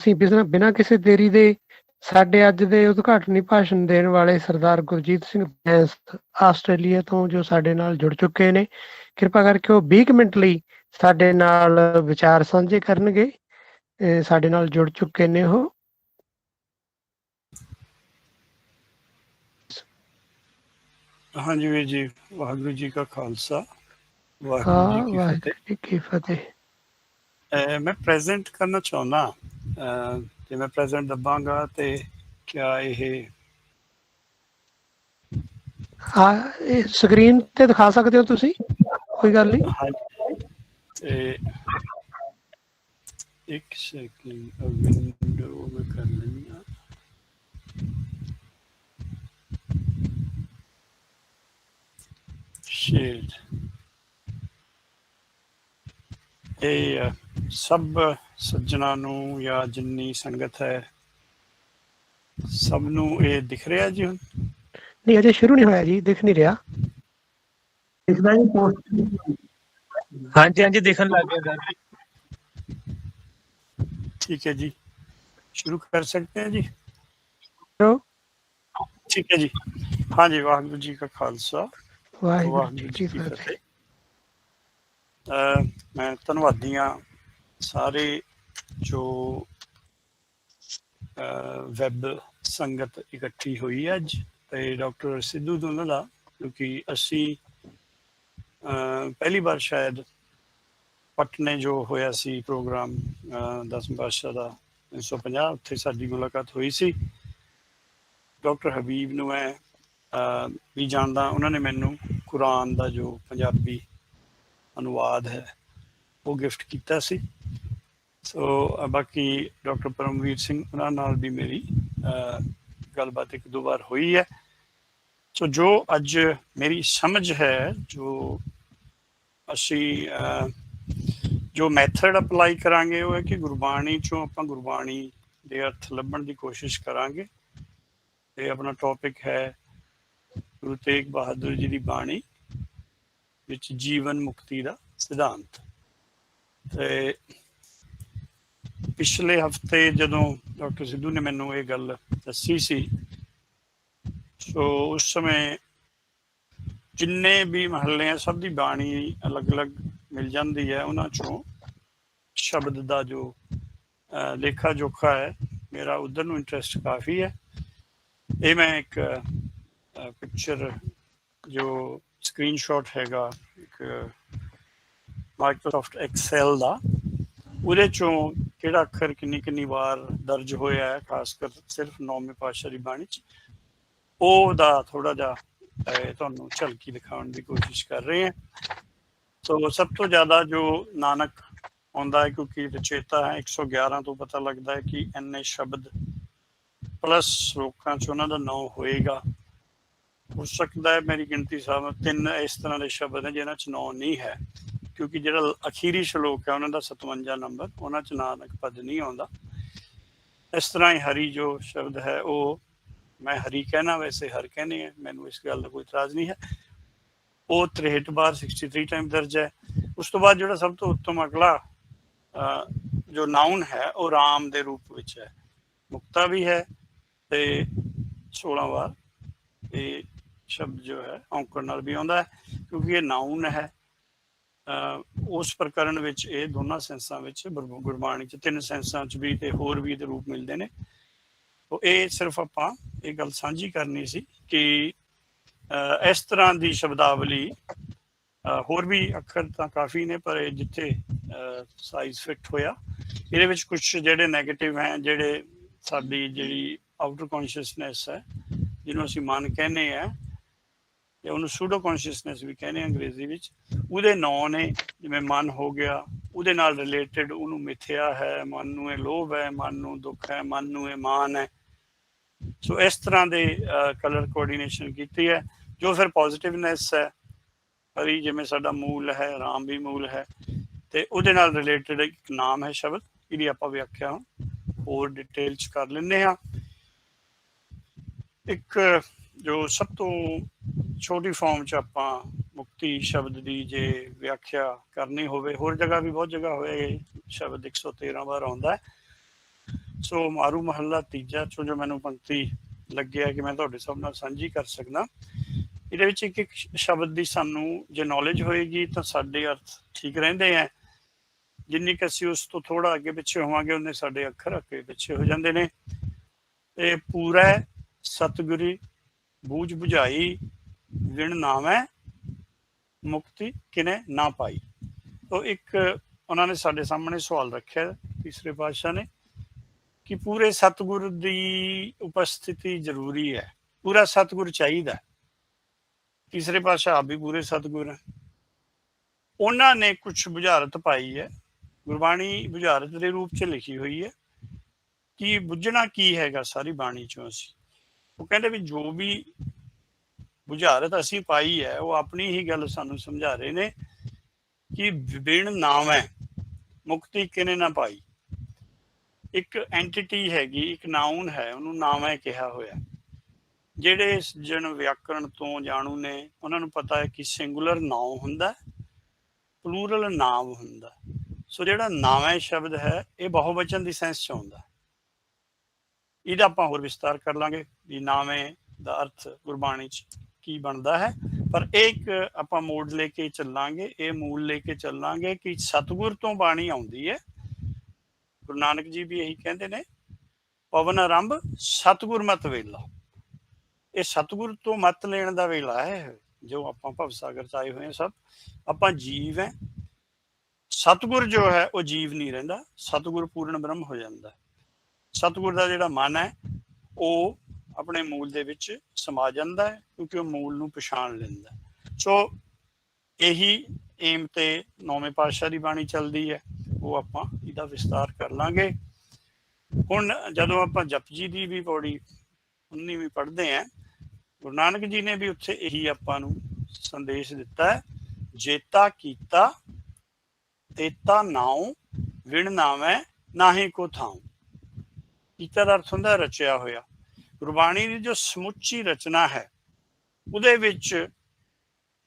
ਅਸੀਂ ਬਿਨਾਂ ਬਿਨਾਂ ਕਿਸੇ ਦੇਰੀ ਦੇ ਸਾਡੇ ਅੱਜ ਦੇ ਉਦਘਾਟਨੀ ਭਾਸ਼ਣ ਦੇਣ ਵਾਲੇ ਸਰਦਾਰ ਗੁਰਜੀਤ ਸਿੰਘ ਬੈਂਸ ਆਸਟ੍ਰੇਲੀਆ ਤੋਂ ਜੋ ਸਾਡੇ ਨਾਲ ਜੁੜ ਚੁੱਕੇ ਨੇ ਕਿਰਪਾ ਕਰਕੇ ਉਹ 20 ਕੁ ਮਿੰਟ ਲਈ ਸਾਡੇ ਨਾਲ ਵਿਚਾਰ ਸਾਂਝੇ ਕਰਨਗੇ। ਸਾਡੇ ਨਾਲ ਜੁੜ ਚੁੱਕੇ ਨੇ ਉਹ। ਹਾਂਜੀ ਵੀਰ ਜੀ ਵਾਹਿਗੁਰੂ ਜੀ ਕਾ ਖਾਲਸਾ ਵਾਹਿਗੁਰੂ ਜੀ ਕੀ ਫਤਿਹ। ਮੈਂ ਪ੍ਰੈਜ਼ੈਂਟ ਕਰਨਾ ਚਾਹੁੰਦਾ ਤੇ ਮੈਂ ਪ੍ਰੈਜ਼ੈਂਟ ਦਬਾਂਗਾ ਤੇ ਕਿਆ ਇਹ? ਹਾਂ ਇਹ ਸਕਰੀਨ ਤੇ ਦਿਖਾ ਸਕਦੇ ਹੋ ਤੁਸੀਂ? ਕੋਈ ਗੱਲ ਨਹੀਂ। ਤੇ ਇੱਕ ਸੈਕਿੰਡ ਵਿੰਡੋ ਮੈਂ ਕਰ ਲੈਂਦਾ। ਸ਼ੇਡ ਇਹ ਸਭ ਸੱਜਣਾ ਨੂੰ ਜਾਂ ਜਿੰਨੀ ਸੰਗਤ ਹੈ ਸਭ ਨੂੰ ਇਹ ਦਿਖ ਰਿਹਾ ਜੀ ਹੁਣ? ਨਹੀਂ ਅਜੇ ਸ਼ੁਰੂ ਨਹੀਂ ਹੋਇਆ ਜੀ ਦਿਖ ਨਹੀਂ ਰਿਹਾ। ਦਿਖਦਾ ਜੀ ਪੋਸਟ ਹਾਂਜੀ ਹਾਂਜੀ ਦੇਖਣ ਲੱਗ ਗਿਆ ਜੀ ਠੀਕ ਹੈ ਜੀ। ਸ਼ੁਰੂ ਕਰ ਸਕਦੇ ਹਾਂ ਜੀ? ਠੀਕ ਹੈ ਜੀ। ਹਾਂਜੀ ਵਾਹਿਗੁਰੂ ਜੀ ਕਾ ਖਾਲਸਾ। ਵਾਹਿਗੁਰੂ ਜੀ ਕੀ ਫਤਿਹ। ਮੈਂ ਧੰਨਵਾਦੀ ਆ ਸਾਰੇ ਜੋ ਵੈਬ ਸੰਗਤ ਇਕੱਠੀ ਹੋਈ ਹੈ ਅੱਜ ਤੇ ਡਾਕਟਰ ਸਿੱਧੂ ਦੋਨਾਂ ਦਾ, ਕਿਉਂਕਿ ਅਸੀਂ ਪਹਿਲੀ ਵਾਰ ਸ਼ਾਇਦ ਪਟਨੇ ਜੋ ਹੋਇਆ ਸੀ ਪ੍ਰੋਗਰਾਮ, ਅਹ, ਦਸਮ ਪਾਤਸ਼ਾਹ ਦਾ 1950 ਉੱਥੇ ਸਾਡੀ ਮੁਲਾਕਾਤ ਹੋਈ ਸੀ। ਡਾਕਟਰ ਹਬੀਬ ਨੂੰ ਮੈਂ ਵੀ ਜਾਣਦਾ, ਉਹਨਾਂ ਨੇ ਮੈਨੂੰ ਕੁਰਾਨ ਦਾ ਜੋ ਪੰਜਾਬੀ ਅਨੁਵਾਦ ਹੈ ਉਹ ਗਿਫਟ ਕੀਤਾ ਸੀ। ਸੋ ਬਾਕੀ ਡਾਕਟਰ ਪਰਮਵੀਰ ਸਿੰਘ ਉਹਨਾਂ ਨਾਲ ਵੀ ਮੇਰੀ ਗੱਲਬਾਤ ਇੱਕ ਦੋ ਵਾਰ ਹੋਈ ਹੈ। ਸੋ, ਜੋ ਅੱਜ ਮੇਰੀ ਸਮਝ ਹੈ, ਜੋ ਅਸੀਂ ਜੋ ਮੈਥਡ ਅਪਲਾਈ ਕਰਾਂਗੇ, ਉਹ ਹੈ ਕਿ ਗੁਰਬਾਣੀ ਚੋਂ ਆਪਾਂ ਗੁਰਬਾਣੀ ਦੇ ਅਰਥ ਲੱਭਣ ਦੀ ਕੋਸ਼ਿਸ਼ ਕਰਾਂਗੇ। ਤੇ ਆਪਣਾ ਟੌਪਿਕ ਹੈ ਗੁਰੂ ਤੇਗ ਬਹਾਦਰ ਜੀ ਦੀ ਬਾਣੀ, ਵਿੱਚ ਜੀਵਨ ਮੁਕਤੀ ਦਾ ਸਿਧਾਂਤ। ਤੇ ਪਿਛਲੇ ਹਫ਼ਤੇ ਜਦੋਂ ਡਾਕਟਰ ਸਿੱਧੂ ਨੇ ਮੈਨੂੰ ਇਹ ਗੱਲ ਦੱਸੀ ਸੀ, ਸੋ ਉਸ ਸਮੇਂ ਜਿੰਨੇ ਵੀ ਮਹੱਲੇ ਆ, ਸਭ ਦੀ ਬਾਣੀ ਅਲੱਗ-ਅਲੱਗ ਮਿਲ ਜਾਂਦੀ ਹੈ। ਉਹਨਾਂ ਚੋਂ ਸ਼ਬਦ ਦਾ ਜੋ ਲੇਖਾ ਜੋਖਾ ਹੈ, ਮੇਰਾ ਉਧਰ ਨੂੰ ਇੰਟਰਸਟ ਕਾਫੀ ਹੈ। ਇਹ ਮੈਂ ਇੱਕ ਪਿਕਚਰ ਜੋ ਸਕਰੀਨਸ਼ਾਟ ਹੈਗਾ, ਇੱਕ ਮਾਈਕਰੋਸਾਫਟ ਐਕਸੈਲ ਦਾ, ਉਹਦੇ ਚੋਂ ਕਿਹੜਾ ਅੱਖਰ ਕਿੰਨੀ ਕਿੰਨੀ ਵਾਰ ਦਰਜ ਹੋਇਆ ਹੈ, ਖਾਸ ਕਰ ਸਿਰਫ ਨੌਵੇਂ ਪਾਤਸ਼ਾਹ ਦੀ ਬਾਣੀ ਚ ਉਹ ਦਾ ਥੋੜਾ ਜਿਹਾ ਤੁਹਾਨੂੰ ਝਲਕੀ ਦਿਖਾਉਣ ਦੀ ਕੋਸ਼ਿਸ਼ ਕਰ ਰਹੇ ਹਾਂ। ਸੋ ਸਭ ਤੋਂ ਜ਼ਿਆਦਾ ਜੋ ਨਾਨਕ ਆਉਂਦਾ ਹੈ, ਕਿਉਂਕਿ ਰਚੇਤਾ ਹੈ 111 ਤੋਂ ਪਤਾ ਲੱਗਦਾ ਹੈ ਕਿ ਇੰਨੇ ਸ਼ਬਦ ਪਲੱਸ ਲੋਕਾਂ ਚ ਉਹਨਾਂ ਦਾ ਨਾਮ ਹੋਏਗਾ। ਹੋ ਸਕਦਾ ਹੈ ਮੇਰੀ ਗਿਣਤੀ ਸਾਹਿਬ ਤਿੰਨ ਇਸ ਤਰ੍ਹਾਂ ਦੇ ਸ਼ਬਦ ਨੇ, ਜਿਨ੍ਹਾਂ ਚ ਨਾਮ ਨਹੀਂ ਹੈ। ਕਿਉਂਕਿ ਜਿਹੜਾ ਅਖੀਰੀ ਸ਼ਲੋਕ ਹੈ, ਉਹਨਾਂ ਦਾ 57 ਨੰਬਰ, ਉਹਨਾਂ ਚ ਨਾਨਕ ਪਦ ਨਹੀਂ ਆਉਂਦਾ। ਇਸ ਤਰ੍ਹਾਂ ਹੀ ਹਰੀ ਜੋ ਸ਼ਬਦ ਹੈ, ਉਹ ਮੈਂ ਹਰੀ ਕਹਿਣਾ, ਵੈਸੇ ਹਰ ਕਹਿੰਦੇ ਆ, ਮੈਨੂੰ ਇਸ ਗੱਲ ਦਾ ਕੋਈ ਇਤਰਾਜ਼ ਨਹੀਂ ਹੈ। ਉਹ 63 ਬਾਰ 63 ਟਾਈਮ ਦਰਜ ਹੈ। ਉਸ ਤੋਂ ਬਾਅਦ ਜਿਹੜਾ ਸਭ ਤੋਂ ਉੱਤਮ ਅਗਲਾ ਜੋ ਨਾਉਨ ਹੈ, ਉਹ ਰਾਮ ਦੇ ਰੂਪ ਵਿੱਚ ਹੈ। ਮੁਕਤਾ ਵੀ ਹੈ ਤੇ 16 ਵਾਰ ਇਹ ਸ਼ਬਦ ਜੋ ਹੈ, ਔਂਕੜ ਨਾਲ ਵੀ ਆਉਂਦਾ ਹੈ, ਕਿਉਂਕਿ ਇਹ ਨਾਉਨ ਹੈ। ਉਸ ਪ੍ਰਕਰਨ ਵਿੱਚ ਇਹ ਦੋਨਾਂ ਸੈਂਸਾਂ ਵਿੱਚ ਗੁਰ- ਗੁਰਬਾਣੀ ਚ, ਤਿੰਨ ਸੈਂਸਾਂ ਚ ਵੀ ਤੇ ਹੋਰ ਵੀ ਇਹਦੇ ਰੂਪ ਮਿਲਦੇ ਨੇ। ਉਹ ਇਹ ਸਿਰਫ ਆਪਾਂ ਇਹ ਗੱਲ ਸਾਂਝੀ ਕਰਨੀ ਸੀ ਕਿ ਇਸ ਤਰ੍ਹਾਂ ਦੀ ਸ਼ਬਦਾਵਲੀ ਹੋਰ ਵੀ ਅੱਖਰ ਤਾਂ ਕਾਫੀ ਨੇ, ਪਰ ਇਹ ਜਿੱਥੇ ਸਾਈਜ਼ ਫਿੱਟ ਹੋਇਆ, ਇਹਦੇ ਵਿੱਚ ਕੁਝ ਜਿਹੜੇ 네ਗੇਟਿਵ ਹੈ, ਜਿਹੜੇ ਸਾਡੀ ਜਿਹੜੀ ਆਊਟਰ ਕੌਨਸ਼ੀਅਸਨੈਸ ਹੈ, ਜਿਹਨੂੰ ਅਸੀਂ ਮਨ ਕਹਿੰਦੇ ਆ ਜਾਂ ਉਹਨੂੰ ਸੂਡੋ ਕੌਨਸ਼ੀਅਸਨੈਸ ਵੀ ਕਹਿੰਦੇ ਆ ਅੰਗਰੇਜ਼ੀ ਵਿੱਚ। ਉਹਦੇ ਨਾਂ ਨੇ, ਜਿਵੇਂ ਮਨ ਹੋ ਗਿਆ, ਉਹਦੇ ਨਾਲ ਰਿਲੇਟਡ ਉਹਨੂੰ ਮਿਥਿਆ ਹੈ, ਮਨ ਨੂੰ ਇਹ ਲੋਭ ਹੈ, ਮਨ ਨੂੰ ਦੁੱਖ ਹੈ, ਮਨ ਨੂੰ ਇਹ ਮਾਨ ਹੈ। ਸੋ ਇਸ ਤਰ੍ਹਾਂ ਦੇ ਕਲਰ ਕੋਆਰਡੀਨੇਸ਼ਨ ਕੀਤੀ ਹੈ, ਜੋ ਫਿਰ ਪੋਜ਼ਿਟਿਵਨੈਸ ਹੈ। ਹਰੀ ਜਿਵੇਂ ਸਾਡਾ ਮੂਲ ਹੈ, ਰਾਮ ਵੀ ਮੂਲ ਹੈ। ਤੇ ਉਹਦੇ ਨਾਲ ਰਿਲੇਟਡ ਇੱਕ ਨਾਮ ਹੈ ਸ਼ਬਦ, ਇਹਦੀ ਆਪਾਂ ਵਿਆਖਿਆ ਹੋਰ ਡਿਟੇਲ ਚ ਕਰ ਲੈਂਦੇ ਹਾਂ। ਇੱਕ ਜੋ ਸਭ ਤੋਂ ਛੋਟੀ ਫਾਰਮ ਚ ਆਪਾਂ ਮੁਕਤੀ ਸ਼ਬਦ ਦੀ ਜੇ ਵਿਆਖਿਆ ਕਰਨੀ ਹੋਵੇ, ਹੋਰ ਜਗ੍ਹਾ ਵੀ ਬਹੁਤ ਜਗ੍ਹਾ ਹੋਏ ਸ਼ਬਦ 113 ਵਾਰ ਆਉਂਦਾ ਹੈ। ਸੋ ਮਾਰੂ ਮਹੱਲਾ ਤੀਜਾ ਚੋਂ ਜੋ ਮੈਨੂੰ ਪੰਕਤੀ ਲੱਗਿਆ ਕਿ ਮੈਂ ਤੁਹਾਡੇ ਸਭ ਨਾਲ ਸਾਂਝੀ ਕਰ ਸਕਦਾ, ਇਹਦੇ ਵਿੱਚ ਇੱਕ ਇੱਕ ਸ਼ਬਦ ਦੀ ਸਾਨੂੰ ਜੇ ਨੌਲੇਜ ਹੋਏਗੀ ਤਾਂ ਸਾਡੇ ਅਰਥ ਠੀਕ ਰਹਿੰਦੇ ਆ ਜਿੰਨੀ ਕਿ ਅਸੀਂ ਉਸ ਤੋਂ ਥੋੜਾ ਅੱਗੇ ਪਿੱਛੇ ਹੋਵਾਂਗੇ, ਉਹਨੇ ਸਾਡੇ ਅੱਖਰ ਅੱਗੇ ਪਿੱਛੇ ਹੋ ਜਾਂਦੇ ਨੇ। ਇਹ ਪੂਰਾ ਸਤਿਗੁਰੀ ਬੂਝ 부ਝਾਈ ਵਿਣ ਨਾਮੈ ਮੁਕਤੀ ਕਿਨੇ ਨਾ ਪਾਈ। ਉਹ ਇੱਕ ਉਹਨਾਂ ਨੇ ਸਾਡੇ ਸਾਹਮਣੇ ਸਵਾਲ ਰੱਖਿਆ ਤੀਸਰੇ ਪਾਤਸ਼ਾਹ ਨੇ ਕਿ ਪੂਰੇ ਸਤਿਗੁਰ ਦੀ ਉਪਸਥਿਤੀ ਜ਼ਰੂਰੀ ਹੈ। ਪੂਰਾ ਸਤਿਗੁਰ ਚਾਹੀਦਾ ਤੀਸਰੇ ਪਾਤਸ਼ਾਹ ਆਪ ਵੀ ਪੂਰੇ ਸਤਿਗੁਰ ਹੈ। ਉਹਨਾਂ ਨੇ ਕੁਝ ਬੁਝਾਰਤ ਪਾਈ ਹੈ। ਗੁਰਬਾਣੀ ਬੁਝਾਰਤ ਦੇ ਰੂਪ 'ਚ ਲਿਖੀ ਹੋਈ ਹੈ ਕਿ ਬੁੱਝਣਾ ਕੀ ਹੈਗਾ ਸਾਰੀ ਬਾਣੀ 'ਚੋਂ ਅਸੀਂ। ਉਹ ਕਹਿੰਦੇ ਵੀ ਜੋ ਵੀ ਬੁਝਾਰਤ ਅਸੀਂ ਪਾਈ ਹੈ, ਉਹ ਆਪਣੀ ਹੀ ਗੱਲ ਸਾਨੂੰ ਸਮਝਾ ਰਹੇ ਨੇ ਕਿ ਬਿਨ ਨਾਮ ਹੈ ਮੁਕਤੀ ਕਿਨੇ ਨਾ ਪਾਈ? ਇੱਕ ਐਂਟੀਟੀ ਹੈਗੀ, ਇੱਕ ਨਾਉਨ ਹੈ, ਉਹਨੂੰ ਨਾਮ ਕਿਹਾ ਹੋਇਆ। ਜਿਹੜੇ ਇਸ ਜਨ ਵਿਆਕਰਣ ਤੋਂ ਜਾਣੂ ਨੇ, ਉਹਨਾਂ ਨੂੰ ਪਤਾ ਹੈ ਕਿ ਸਿੰਗੂਲਰ ਨਾਉ ਹੁੰਦਾ ਪਲੂਰਲ ਨਾਮ ਹੁੰਦਾ ਸੋ ਜਿਹੜਾ ਨਾਮੈ ਸ਼ਬਦ ਹੈ, ਇਹ ਬਹੁਵਚਨ ਦੀ ਸੈਂਸ ਚ ਆਉਂਦਾ ਇਹਦਾ ਆਪਾਂ ਹੋਰ ਵਿਸਤਾਰ ਕਰ ਲਾਂਗੇ ਵੀ ਨਾਮੈ ਦਾ ਅਰਥ ਗੁਰਬਾਣੀ ਚ ਕੀ ਬਣਦਾ ਹੈ। ਪਰ ਇਹ ਇੱਕ ਆਪਾਂ ਮੋੜ ਲੈ ਕੇ ਚੱਲਾਂਗੇ, ਇਹ ਮੂਲ ਲੈ ਕੇ ਚੱਲਾਂਗੇ ਕਿ ਸਤਿਗੁਰ ਤੋਂ ਬਾਣੀ ਆਉਂਦੀ ਹੈ। ਗੁਰੂ ਨਾਨਕ ਜੀ ਵੀ ਇਹੀ ਕਹਿੰਦੇ ਨੇ, ਪਵਨ ਆਰੰਭ, ਸਤਿਗੁਰ ਮਤ ਵੇਲਾ। ਇਹ ਸਤਿਗੁਰ ਤੋਂ ਮਤ ਲੈਣ ਦਾ ਵੇਲਾ ਹੈ, ਜੋ ਆਪਾਂ ਭਵ ਸਾਗਰ ਚ ਆਏ ਹੋਏ ਹਾਂ ਸਭ। ਆਪਾਂ ਜੀਵ ਹੈ। ਸਤਿਗੁਰ ਜੋ ਹੈ, ਉਹ ਜੀਵ ਨਹੀਂ ਰਹਿੰਦਾ, ਸਤਿਗੁਰ ਪੂਰਨ ਬ੍ਰਹਮ ਹੋ ਜਾਂਦਾ। ਸਤਿਗੁਰ ਦਾ ਜਿਹੜਾ ਮਨ ਹੈ, ਉਹ ਆਪਣੇ ਮੂਲ ਦੇ ਵਿੱਚ ਸਮਾ ਜਾਂਦਾ ਹੈ, ਕਿਉਂਕਿ ਉਹ ਮੂਲ ਨੂੰ ਪਛਾਣ ਲੈਂਦਾ ਸੋ ਇਹੀ ਏਮ ਤੇ ਨੌਵੇਂ ਪਾਤਸ਼ਾਹ ਦੀ ਬਾਣੀ ਚੱਲਦੀ ਹੈ। ਉਹ ਆਪਾਂ ਇਹਦਾ ਵਿਸਤਾਰ ਕਰ ਲਾਂਗੇ। ਹੁਣ ਜਦੋਂ ਆਪਾਂ ਜਪਜੀ ਦੀ ਵੀ ਪੌੜੀ 19ਵੀਂ ਪੜ੍ਹਦੇ ਆਂ ਗੁਰੂ ਨਾਨਕ ਜੀ ਨੇ ਵੀ ਉੱਥੇ ਇਹੀ ਆਪਾਂ ਨੂੰ ਸੰਦੇਸ਼ ਦਿੱਤਾ ਹੈ, ਜੇਤਾ ਕੀਤਾ, ਤੇਤਾ ਨਾਉ, ਵਿਣ ਨਾਮੈ ਨਾਹੀ ਕੋ ਥਾਉ। ਕੀਤਾ ਦਾ ਅਰਥ ਹੁੰਦਾ ਰਚਿਆ ਹੋਇਆ। ਗੁਰਬਾਣੀ ਦੀ ਜੋ ਸਮੁੱਚੀ ਰਚਨਾ ਹੈ, ਉਹਦੇ ਵਿੱਚ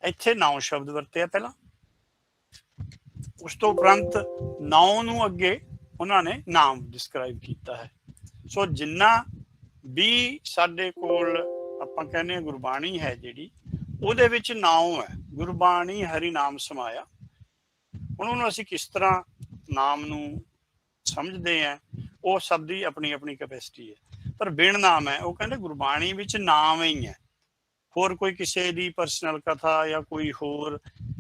ਇੱਥੇ ਨਾਉ ਸ਼ਬਦ ਵਰਤਿਆ ਪਹਿਲਾਂ। ਉਸ ਤੋਂ ਉਪਰੰਤ ਨਾਉ ਨੂੰ ਅੱਗੇ ਉਹਨਾਂ ਨੇ ਨਾਮ ਡਿਸਕ੍ਰਾਈਬ ਕੀਤਾ ਹੈ। ਸੋ ਜਿੰਨਾ ਵੀ ਸਾਡੇ ਕੋਲ ਆਪਾਂ ਕਹਿੰਦੇ ਹਾਂ ਗੁਰਬਾਣੀ ਹੈ ਜਿਹੜੀ, ਉਹਦੇ ਵਿੱਚ ਨਾਉ ਹੈ। ਗੁਰਬਾਣੀ ਹਰੀ ਨਾਮ ਸਮਾਇਆ। ਹੁਣ ਉਹਨੂੰ ਅਸੀਂ ਕਿਸ ਤਰ੍ਹਾਂ ਨਾਮ ਨੂੰ ਸਮਝਦੇ ਆ ਉਹ ਸਭ ਦੀ ਆਪਣੀ ਆਪਣੀ ਕੈਪੈਸਿਟੀ ਹੈ। ਪਰ ਬਿਨ ਨਾਮ ਹੈ, ਉਹ ਕਹਿੰਦੇ ਗੁਰਬਾਣੀ ਵਿੱਚ ਨਾਮ ਹੀ ਹੈ। ਹੋਰ ਕੋਈ ਕਿਸੇ ਦੀ ਪਰਸਨਲ ਕਥਾ ਜਾਂ ਕੋਈ ਹੋਰ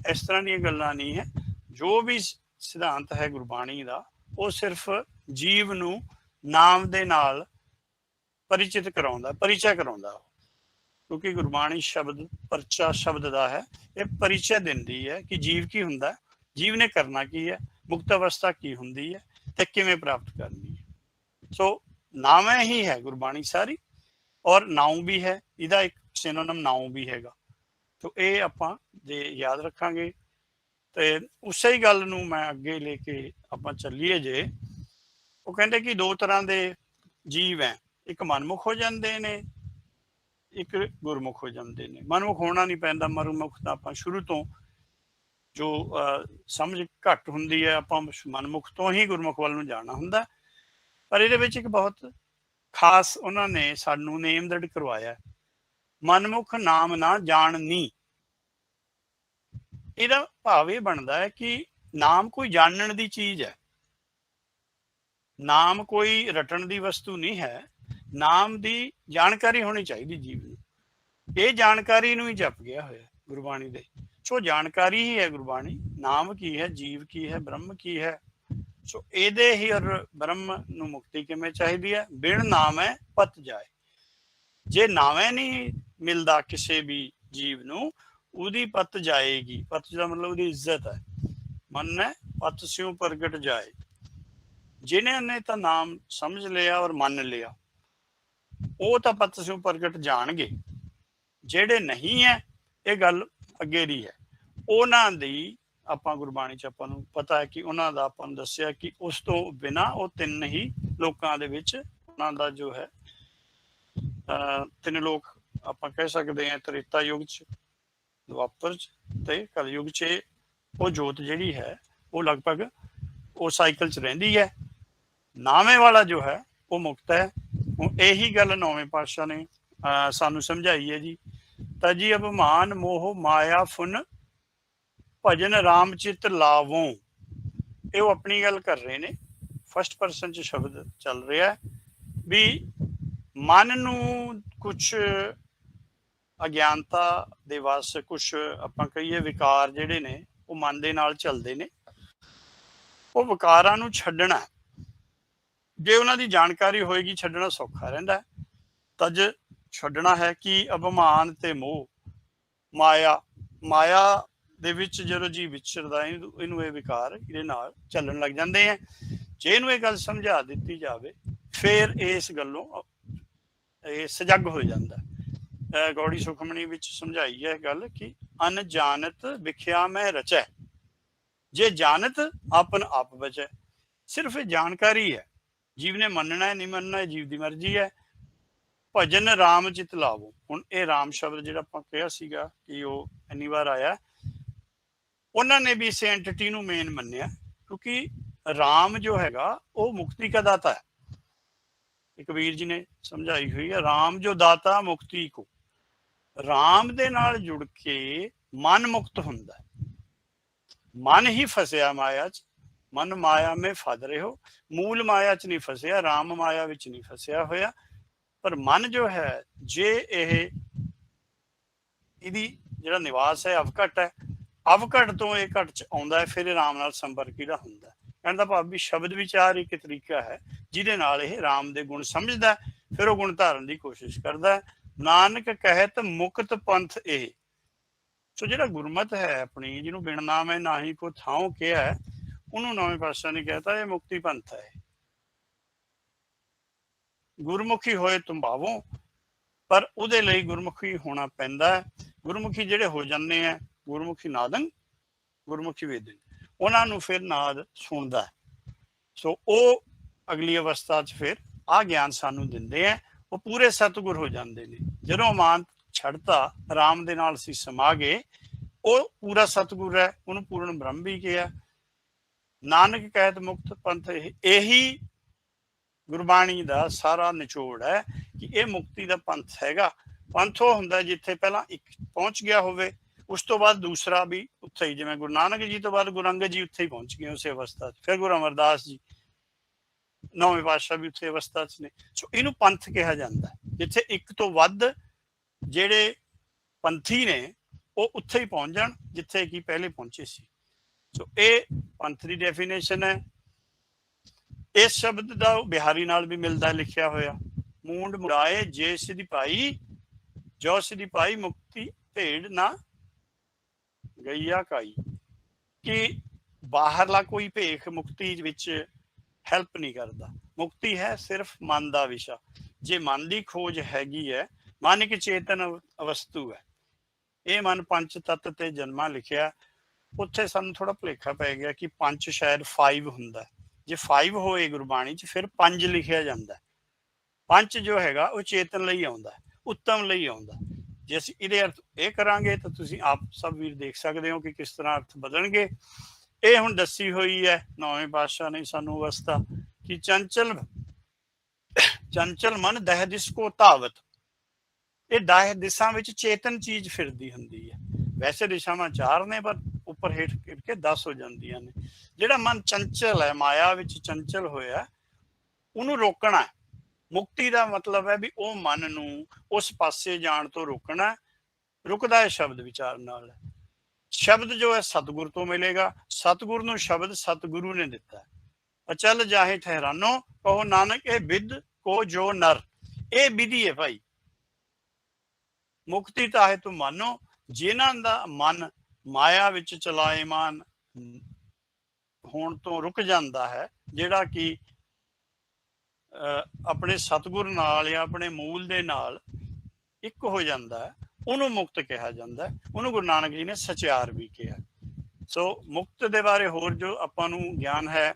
ਇਸ ਤਰ੍ਹਾਂ ਦੀਆਂ ਗੱਲਾਂ ਨਹੀਂ ਹੈ। ਜੋ ਵੀ ਸਿਧਾਂਤ ਹੈ ਗੁਰਬਾਣੀ ਦਾ, ਉਹ ਸਿਰਫ ਜੀਵ ਨੂੰ ਨਾਮ ਦੇ ਨਾਲ ਪਰਿਚਿਤ ਕਰਾਉਂਦਾ, ਪਰਿਚੈ ਕਰਾਉਂਦਾ। ਉਹ। ਕਿਉਂਕਿ ਗੁਰਬਾਣੀ ਸ਼ਬਦ, ਪਰਚਾ ਸ਼ਬਦ ਦਾ ਹੈ। ਇਹ ਪਰਿਚੈ ਦਿੰਦੀ ਹੈ ਕਿ ਜੀਵ ਕੀ ਹੁੰਦਾ ਜੀਵ ਨੇ ਕਰਨਾ ਕੀ ਹੈ? ਮੁਕਤ ਅਵਸਥਾ ਕੀ ਹੁੰਦੀ ਹੈ? ਤੇ ਕਿਵੇਂ ਪ੍ਰਾਪਤ ਕਰਨੀ ਹੈ? ਸੋ ਨਾਮੈ ਹੀ ਹੈ ਗੁਰਬਾਣੀ ਸਾਰੀ ਔਰ ਨਾਉ ਵੀ ਹੈ, ਇਹਦਾ ਇੱਕ ਸਿਨੋਨਮ ਨਾਉ ਵੀ ਹੈਗਾ। ਸੋ ਇਹ ਆਪਾਂ ਜੇ ਯਾਦ ਰੱਖਾਂਗੇ, ਤੇ ਉਸੇ ਹੀ ਗੱਲ ਨੂੰ ਮੈਂ ਅੱਗੇ ਲੈ ਕੇ ਆਪਾਂ ਚੱਲੀਏ ਜੇ। ਉਹ ਕਹਿੰਦੇ ਕਿ ਦੋ ਤਰ੍ਹਾਂ ਦੇ ਜੀਵ ਹੈ, ਇੱਕ ਮਨਮੁਖ ਹੋ ਜਾਂਦੇ ਨੇ, ਇੱਕ ਗੁਰਮੁਖ ਹੋ ਜਾਂਦੇ ਨੇ। ਮਨਮੁਖ ਹੋਣਾ ਨਹੀਂ ਪੈਂਦਾ, ਮਨਮੁਖ ਤਾਂ ਆਪਾਂ ਸ਼ੁਰੂ ਤੋਂ ਜੋ ਸਮਝ ਘੱਟ ਹੁੰਦੀ ਹੈ, ਆਪਾਂ ਮਨਮੁਖ ਤੋਂ ਹੀ ਗੁਰਮੁਖ ਵੱਲ ਨੂੰ ਜਾਣਾ ਹੁੰਦਾ। ਪਰ ਇਹਦੇ ਵਿੱਚ ਇੱਕ ਬਹੁਤ ਖਾਸ ਉਹਨਾਂ ਨੇ ਸਾਨੂੰ ਨੇਮ ਦਰਡ ਕਰਵਾਇਆ ਹੈ। ਮਨਮੁਖ ਨਾਮ ਨਾ ਜਾਣਨੀ। ਇਹਦਾ ਭਾਵ ਇਹ ਬਣਦਾ ਹੈ ਕਿ ਨਾਮ ਕੋਈ ਜਾਣਨ ਦੀ ਚੀਜ਼ ਹੈ। ਨਾਮ ਕੋਈ ਰਟਣ ਦੀ ਵਸਤੂ ਨਹੀਂ ਹੈ। ਨਾਮ ਦੀ ਜਾਣਕਾਰੀ ਹੋਣੀ ਚਾਹੀਦੀ ਜੀਵ ਨੂੰ। ਇਹ ਜਾਣਕਾਰੀ ਨੂੰ ਹੀ ਜਪ ਗਿਆ ਹੋਇਆ ਗੁਰਬਾਣੀ ਦੇ। ਸੋ ਜਾਣਕਾਰੀ ਹੀ ਹੈ ਗੁਰਬਾਣੀ। ਨਾਮ ਕੀ ਹੈ? ਜੀਵ ਕੀ ਹੈ? ਬ੍ਰਹਮ ਕੀ ਹੈ? ਸੋ ਇਹਦੇ ਹੀ ਔਰ ਬ੍ਰਹਮ ਨੂੰ ਮੁਕਤੀ ਕਿਵੇਂ ਚਾਹੀਦੀ ਹੈ? ਬਿਨ ਨਾਮ ਪਤ ਜਾਏ। ਜੇ ਨਾਵੇਂ ਨਹੀਂ ਮਿਲਦਾ ਕਿਸੇ ਵੀ ਜੀਵ ਨੂੰ, ਉਹਦੀ ਪਤ ਜਾਏਗੀ। ਪਤ ਦਾ ਮਤਲਬ ਉਹਦੀ ਇੱਜ਼ਤ ਹੈ। ਮਨ ਹੈ ਪਤ ਸਿਉ ਪ੍ਰਗਟ ਜਾਏ। ਜਿਨ੍ਹਾਂ ਨੇ ਤਾਂ ਨਾਮ ਸਮਝ ਲਿਆ ਔਰ ਮੰਨ ਲਿਆ, ਉਹ ਤਾਂ ਪਤ ਸਿਉ ਪ੍ਰਗਟ ਜਾਣਗੇ। ਜਿਹੜੇ ਨਹੀਂ ਹੈ, ਇਹ ਗੱਲ ਅੱਗੇ ਦੀ ਹੈ। ਉਹਨਾਂ ਦੀ ਆਪਾਂ ਗੁਰਬਾਣੀ ਚ ਆਪਾਂ ਨੂੰ ਪਤਾ ਹੈ ਕਿ ਉਹਨਾਂ ਦਾ ਆਪਾਂ ਨੂੰ ਦੱਸਿਆ ਕਿ ਉਸ ਤੋਂ ਬਿਨਾ ਉਹ ਤਿੰਨ ਹੀ ਲੋਕਾਂ ਦੇ ਵਿੱਚ ਉਹਨਾਂ ਦਾ ਜੋ ਹੈ ਅਹ ਤਿੰਨ ਲੋਕ ਆਪਾਂ ਕਹਿ ਸਕਦੇ ਹਾਂ ਤ੍ਰੇਤਾ ਯੁੱਗ ਚ ਦੁਆਪਰ ਚ ਤੇ ਕਲਯੁਗ ਚ ਉਹ ਜੋਤ ਜਿਹੜੀ ਹੈ ਉਹ ਲਗਭਗ ਉਹ ਸਾਈਕਲ ਚ ਰਹਿੰਦੀ ਹੈ। ਨਾਵੇਂ ਵਾਲਾ ਜੋ ਹੈ ਉਹ ਮੁਕਤ ਹੈ। ਹੁਣ ਇਹੀ ਗੱਲ ਨੌਵੇਂ ਪਾਤਸ਼ਾਹ ਨੇ ਅਹ, ਸਾਨੂੰ ਸਮਝਾਈ ਹੈ ਜੀ। ਤਾਂ ਜੀ ਅਭਿਮਾਨ ਮੋਹ ਮਾਇਆ ਫੁਨ ਭਜਨ ਰਾਮ ਚਿਤ ਲਾਵੋਂ। ਇਹ ਉਹ ਆਪਣੀ ਗੱਲ ਕਰ ਰਹੇ ਨੇ। ਫਸਟ ਪਰਸਨ ਚ ਸ਼ਬਦ ਚੱਲ ਰਿਹਾ ਵੀ ਮਨ ਨੂੰ ਕੁਝ ਅਗਿਆਨਤਾ ਦੇ ਵਾਸਤੇ ਕੁਝ ਆਪਾਂ ਕਹੀਏ ਵਿਕਾਰ ਜਿਹੜੇ ਨੇ, ਉਹ ਮਨ ਦੇ ਨਾਲ ਚੱਲਦੇ ਨੇ। ਉਹ ਵਿਕਾਰਾਂ ਨੂੰ ਛੱਡਣਾ ਜੇ ਉਹਨਾਂ ਦੀ ਜਾਣਕਾਰੀ ਹੋਏਗੀ, ਛੱਡਣਾ ਸੌਖਾ ਰਹਿੰਦਾ ਤਜ ਛੱਡਣਾ ਹੈ ਕਿ ਅਭਮਾਨ ਤੇ ਮੋਹ, ਮਾਇਆ ਮਾਇਆ ਦੇ ਵਿੱਚ ਜਦੋਂ ਜੀ ਵਿਚਰਦਾ ਇਹਨੂੰ ਇਹ ਵਿਕਾਰ ਇਹਦੇ ਨਾਲ ਚੱਲਣ ਲੱਗ ਜਾਂਦੇ ਆ ਜੇ ਇਹਨੂੰ ਇਹ ਗੱਲ ਸਮਝਾ ਦਿੱਤੀ ਜਾਵੇ, ਫਿਰ ਇਸ ਗੱਲੋਂ ਇਹ ਸਜੱਗ ਹੋ ਜਾਂਦਾ ਗੌੜੀ ਸੁਖਮਣੀ ਵਿੱਚ ਸਮਝਾਈ ਹੈ ਗੱਲ ਕਿ ਅਨਜਾਨਤ ਵਿਖਿਆ ਮੈਂ ਰਚੈ। ਜੇ ਜਾਣਤ, ਆਪਨ ਆਪ ਬਚੈ। ਸਿਰਫ ਇਹ ਜਾਣਕਾਰੀ ਹੈ। ਜੀਵ ਨੇ ਮੰਨਣਾ ਹੈ, ਨਹੀਂ ਮੰਨਣਾ ਹੈ ਜੀਵ ਦੀ ਮਰਜ਼ੀ ਹੈ। ਭਜਨ ਰਾਮ ਚਿਤ ਲਾਵੋ। ਹੁਣ ਇਹ ਰਾਮ ਸ਼ਬਦ ਜਿਹੜਾ ਆਪਾਂ ਕਿਹਾ ਸੀਗਾ ਕਿ ਉਹ ਇੰਨੀ ਵਾਰ ਆਇਆ। ਉਹਨਾਂ ਨੇ ਵੀ ਇਸ ਐਂਟੀਟੀ ਨੂੰ ਮੇਨ ਮੰਨਿਆ, ਕਿਉਂਕਿ ਰਾਮ ਜੋ ਹੈਗਾ, ਉਹ ਮੁਕਤੀ ਦਾ ਦਾਤਾ ਹੈ। ਇਹ ਕਬੀਰ ਜੀ ਨੇ ਸਮਝਾਈ ਹੋਈ ਹੈ, ਰਾਮ ਜੋ ਦਾਤਾ ਮੁਕਤੀ ਕੋ, ਰਾਮ ਦੇ ਨਾਲ ਜੁੜ ਕੇ ਮਨ ਮੁਕਤ ਹੁੰਦਾ ਹੈ। ਮਨ ਹੀ ਫਸਿਆ ਮਾਇਆ 'ਚ, ਮਨ ਮਾਇਆ ਮੇ ਫਸ ਰਹੇ ਹੋ। ਮੂਲ ਮਾਇਆ 'ਚ ਨਹੀਂ ਫਸਿਆ, ਰਾਮ ਮਾਇਆ ਵਿੱਚ ਨਹੀਂ ਫਸਿਆ ਹੋਇਆ। ਪਰ ਮਨ ਜੋ ਹੈ, ਜੇ ਇਹ, ਇਹਦੀ ਜਿਹੜਾ ਨਿਵਾਸ ਹੈ, ਅਵਕਟ ਹੈ ਅਵਕਟ ਤੋਂ ਇਹ ਘਟ ਚ ਆਉਂਦਾ ਹੈ, ਫਿਰ ਇਹ ਰਾਮ ਨਾਲ ਸੰਪਰਕ ਕਿਹੜਾ ਹੁੰਦਾ ਹੈ। ਕਹਿਣ ਦਾ ਭਾਵ ਵੀ ਸ਼ਬਦ ਵਿਚਾਰ ਇੱਕ ਤਰੀਕਾ ਹੈ, ਜਿਹਦੇ ਨਾਲ ਇਹ ਰਾਮ ਦੇ ਗੁਣ ਸਮਝਦਾ ਫਿਰ ਉਹ ਗੁਣ ਧਾਰਨ ਦੀ ਕੋਸ਼ਿਸ਼ ਕਰਦਾ ਹੈ। ਨਾਨਕ ਕਹਿਤ ਮੁਕਤ ਪੰਥ ਇਹ। ਸੋ ਜਿਹੜਾ ਗੁਰਮਤ ਹੈ ਆਪਣੀ, ਜਿਹਨੂੰ ਬਿਨ ਨਾਮ ਹੈ ਨਾਹੀ ਕੋ ਥਾਉ ਕਿਹਾ ਹੈ, ਉਹਨੂੰ ਨਵੇਂ ਪਾਤਸ਼ਾਹ ਨੇ ਕਹਿਤਾ, ਇਹ ਮੁਕਤੀ ਪੰਥ ਹੈ। ਗੁਰਮੁਖੀ ਹੋਏ ਤੁੰਬਾਵੋ ਪਰ ਉਹਦੇ ਲਈ ਗੁਰਮੁਖੀ ਹੋਣਾ ਪੈਂਦਾ ਹੈ। ਗੁਰਮੁਖੀ ਜਿਹੜੇ ਹੋ ਜਾਂਦੇ ਆ ਗੁਰਮੁਖੀ ਨਾਦਨ ਗੁਰਮੁਖੀ ਵੇਦਨ ਉਹਨਾਂ ਨੂੰ ਫਿਰ ਨਾਦ ਸੁਣਦਾ ਸੋ ਉਹ ਅਗਲੀ ਅਵਸਥਾ 'ਚ ਫਿਰ ਆ ਗਿਆਨ ਸਾਨੂੰ ਦਿੰਦੇ ਆ ਉਹ ਪੂਰੇ ਸਤਿਗੁਰ ਹੋ ਜਾਂਦੇ ਨੇ। ਜਦੋਂ ਮਾਨ ਛੱਡਤਾ, ਰਾਮ ਦੇ ਨਾਲ ਸੀ ਸਮਾ ਗਏ, ਉਹ ਪੂਰਾ ਸਤਿਗੁਰ ਹੈ। ਉਹਨੂੰ ਪੂਰਨ ਬ੍ਰਹਮ ਵੀ ਕਿਹਾ। ਨਾਨਕ ਕਹਿਤ ਮੁਕਤ ਪੰਥ ਇਹੀ ਗੁਰਬਾਣੀ ਦਾ ਸਾਰਾ ਨਿਚੋੜ ਹੈ ਕਿ ਇਹ ਮੁਕਤੀ ਦਾ ਪੰਥ ਹੈਗਾ। ਪੰਥ ਉਹ ਹੁੰਦਾ ਜਿੱਥੇ ਪਹਿਲਾਂ ਇੱਕ ਪਹੁੰਚ ਗਿਆ ਹੋਵੇ ਉਸ ਤੋਂ ਬਾਅਦ ਦੂਸਰਾ ਵੀ ਉੱਥੇ ਹੀ, ਜਿਵੇਂ ਗੁਰੂ ਨਾਨਕ ਜੀ ਤੋਂ ਬਾਅਦ ਗੁਰੂ ਅੰਗਦ ਜੀ ਉੱਥੇ ਹੀ ਪਹੁੰਚ ਗਏ ਉਸੇ ਅਵਸਥਾ 'ਚ। ਫਿਰ ਗੁਰੂ ਅਮਰਦਾਸ ਜੀ ਨੌਵੇਂ ਪਾਤਸ਼ਾਹ ਵੀ ਉੱਥੇ ਅਵਸਥਾ 'ਚ ਨੇ। ਸੋ ਇਹਨੂੰ ਪੰਥ ਕਿਹਾ ਜਾਂਦਾ ਜਿੱਥੇ ਇੱਕ ਤੋਂ ਵੱਧ ਜਿਹੜੇ ਪੰਥੀ ਨੇ, ਉਹ ਉੱਥੇ ਹੀ ਪਹੁੰਚ ਜਾਣ, ਜਿੱਥੇ ਕਿ ਪਹਿਲੇ ਪਹੁੰਚੇ ਸੀ। ਸੋ ਇਹ ਪੰਥ ਦੀ ਡੈਫੀਨੇਸ਼ਨ ਹੈ। ਇਸ ਸ਼ਬਦ ਦਾ ਉਹ ਬਿਹਾਰੀ ਨਾਲ ਵੀ ਮਿਲਦਾ ਲਿਖਿਆ ਹੋਇਆ। ਮੂੰਡ ਮੁਰਾਏ ਜੇ ਸਿਧੀ ਪਾਈ, ਜੋ ਸਿਧੀ ਪਾਈ ਮੁਕਤੀ ਭੇੜ ਨਾ ਗਈਆ ਕਾਈ, ਕਿ ਬਾਹਰਲਾ ਕੋਈ ਭੇਖ ਮੁਕਤੀ ਵਿੱਚ ਹੈਲਪ ਨਹੀਂ ਕਰਦਾ। ਮੁਕਤੀ ਹੈ ਸਿਰਫ ਮਨ ਦਾ ਵਿਸ਼ਾ। ਜੇ ਮਨ ਦੀ ਖੋਜ ਹੈਗੀ ਹੈ, ਮਨ ਇੱਕ ਚੇਤਨ ਅਵਸਤੂ ਹੈ। ਇਹ ਮਨ ਪੰਜ ਤੱਤ ਤੇ ਜਨਮਾ ਲਿਖਿਆ। ਉੱਥੇ ਸਾਨੂੰ ਥੋੜਾ ਭੁਲੇਖਾ ਪੈ ਗਿਆ ਕਿ ਪੰਜ ਸ਼ਾਇਦ 5 ਹੁੰਦਾ ਜੇ 5 ਹੋਏ ਗੁਰਬਾਣੀ 'ਚ, ਫਿਰ ਪੰਜ ਲਿਖਿਆ ਜਾਂਦਾ ਹੈ। ਪੰਜ ਜੋ ਹੈਗਾ, ਉਹ ਚੇਤਨ ਲਈ ਆਉਂਦਾ ਉੱਤਮ ਲਈ ਆਉਂਦਾ ਜੇ ਅਸੀਂ ਇਹਦੇ ਅਰਥ ਇਹ ਕਰਾਂਗੇ ਤਾਂ ਤੁਸੀਂ ਆਪ ਸਭ ਵੀਰ ਦੇਖ ਸਕਦੇ ਹੋ ਕਿ ਕਿਸ ਤਰ੍ਹਾਂ ਅਰਥ ਬਦਲਣਗੇ। ਇਹ ਹੁਣ ਦੱਸੀ ਹੋਈ ਹੈ, ਨੌਵੇਂ ਪਾਤਸ਼ਾਹ ਨੇ ਸਾਨੂੰ ਅਵਸਥਾ ਕਿ ਚੰਚਲ ਚੰਚਲ ਮਨ ਦਹਿ ਦਿਸ ਕੋ ਧਾਵਤ। ਇਹ ਦਹਿ ਦਿਸ਼ਾ ਵਿੱਚ ਚੇਤਨ ਚੀਜ਼ ਫਿਰਦੀ ਹੁੰਦੀ ਹੈ। ਵੈਸੇ ਦਿਸ਼ਾਵਾਂ ਚਾਰ ਨੇ, ਪਰ ਉੱਪਰ ਹੇਠ ਕਰਕੇ 10 ਹੋ ਜਾਂਦੀਆਂ ਨੇ। ਜਿਹੜਾ ਮਨ ਚੰਚਲ ਹੈ, ਮਾਇਆ ਵਿੱਚ ਚੰਚਲ ਹੋਇਆ, ਉਹਨੂੰ ਰੋਕਣਾ ਮੁਕਤੀ ਦਾ ਮਤਲਬ ਹੈ ਵੀ ਉਹ ਮਨ ਨੂੰ ਉਸ ਪਾਸੇ ਜਾਣ ਤੋਂ ਰੋਕਣਾ, ਰੁਕਦਾ ਹੈ ਸ਼ਬਦ ਵਿਚਾਰ ਨਾਲ। ਸ਼ਬਦ ਜੋ ਹੈ ਸਤਿਗੁਰ ਤੋਂ ਮਿਲੇਗਾ। ਸਤਿਗੁਰ ਨੂੰ ਸ਼ਬਦ ਸਤਿਗੁਰੂ ਨੇ ਦਿੱਤਾ ਅਚਲ ਜਾਹੇ ਠਹਿਰਾਨੋ, ਕਹੋ ਨਾਨਕ, ਇਹ ਵਿਦ ਕੋ ਜੋ ਨਰ। ਇਹ ਵਿਧੀ ਹੈ ਭਾਈ। ਮੁਕਤੀ ਤਾਂ ਹੈ ਤੂੰ ਮਾਨੋ। ਜਿਨ੍ਹਾਂ ਦਾ ਮਨ ਮਾਇਆ ਵਿੱਚ ਚਲਾਇਮਾਨ ਹੋਣ ਤੋਂ ਰੁਕ ਜਾਂਦਾ ਹੈ, ਜਿਹੜਾ ਕਿ ਆਪਣੇ ਸਤਿਗੁਰ ਨਾਲ ਜਾਂ ਆਪਣੇ ਮੂਲ ਦੇ ਨਾਲ ਇੱਕ ਹੋ ਜਾਂਦਾ ਹੈ ਉਹਨੂੰ ਮੁਕਤ ਕਿਹਾ ਜਾਂਦਾ ਹੈ ਉਹਨੂੰ ਗੁਰੂ ਨਾਨਕ ਜੀ ਨੇ ਸਚਿਆਰ ਵੀ ਕਿਹਾ। ਸੋ ਮੁਕਤ ਦੇ ਬਾਰੇ ਹੋਰ ਜੋ ਆਪਾਂ ਨੂੰ ਗਿਆਨ ਹੈ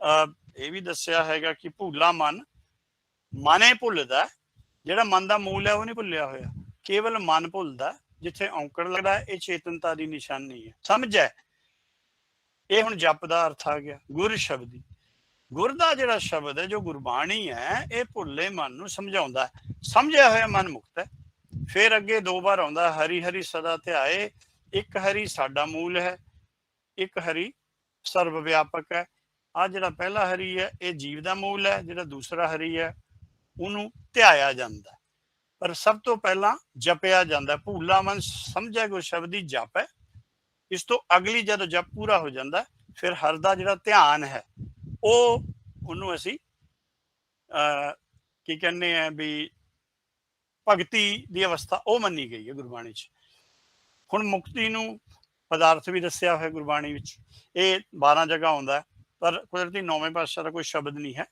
ਅਹ, ਇਹ ਵੀ ਦੱਸਿਆ ਹੈਗਾ ਕਿ ਭੁੱਲਾ ਮਨ ਮਨੇ ਭੁੱਲਦਾ ਜਿਹੜਾ ਮਨ ਦਾ ਮੂਲ ਹੈ ਉਹ ਨਹੀਂ ਭੁੱਲਿਆ ਹੋਇਆ। ਕੇਵਲ ਮਨ ਭੁੱਲਦਾ ਜਿੱਥੇ ਔਂਕੜ ਲੱਗਦਾ ਇਹ ਚੇਤਨਤਾ ਦੀ ਨਿਸ਼ਾਨੀ ਹੈ। ਸਮਝ ਹੈ? ਇਹ ਹੁਣ ਜਪ ਦਾ ਅਰਥ ਆ ਗਿਆ ਗੁਰ ਸ਼ਬਦੀ। ਗੁਰ ਦਾ ਜਿਹੜਾ ਸ਼ਬਦ ਹੈ, ਜੋ ਗੁਰਬਾਣੀ ਹੈ, ਇਹ ਭੁੱਲੇ ਮਨ ਨੂੰ ਸਮਝਾਉਂਦਾ ਹੈ। ਸਮਝਿਆ ਹੋਇਆ ਮਨ ਮੁਕਤ ਹੈ। ਫਿਰ ਅੱਗੇ ਦੋ ਵਾਰ ਆਉਂਦਾ, ਹਰੀ ਹਰੀ ਸਦਾ ਧਿਆਏ, ਇੱਕ ਹਰੀ ਸਾਡਾ ਮੂਲ ਹੈ, ਇੱਕ ਹਰੀ ਸਰਵ ਵਿਆਪਕ ਹੈ। ਆ ਜਿਹੜਾ ਪਹਿਲਾ ਹਰੀ ਹੈ, ਇਹ ਜੀਵ ਦਾ ਮੂਲ ਹੈ, ਜਿਹੜਾ ਦੂਸਰਾ ਹਰੀ ਹੈ, ਉਹਨੂੰ ਧਿਆਇਆ ਜਾਂਦਾ ਪਰ ਸਭ ਤੋਂ ਪਹਿਲਾਂ ਜਪਿਆ ਜਾਂਦਾ ਹੈ। ਭੂਲਾ ਮਨ ਸਮਝਿਆ ਗੁਰ ਸ਼ਬਦ ਹੀ ਜਪ ਹੈ। ਇਸ ਤੋਂ ਅਗਲੀ ਜਦੋਂ ਜਪ ਪੂਰਾ ਹੋ ਜਾਂਦਾ ਫਿਰ ਹਰ ਦਾ ਜਿਹੜਾ ਧਿਆਨ ਹੈ ਉਹ ਉਹਨੂੰ ਅਸੀਂ ਅ ਕੀ ਕਹਿੰਦੇ ਆ ਵੀ ਭਗਤੀ ਦੀ ਅਵਸਥਾ ਉਹ ਮੰਨੀ ਗਈ ਹੈ ਗੁਰਬਾਣੀ 'ਚ। ਹੁਣ ਮੁਕਤੀ ਨੂੰ ਪਦਾਰਥ ਵੀ ਦੱਸਿਆ ਹੋਇਆ ਗੁਰਬਾਣੀ ਵਿੱਚ। ਇਹ 12 ਜਗ੍ਹਾ ਆਉਂਦਾ ਹੈ, ਪਰ ਕੁਦਰਤੀ ਨੌਵੇਂ ਪਾਤਸ਼ਾਹ ਦਾ ਕੋਈ ਸ਼ਬਦ ਨਹੀਂ ਹੈ।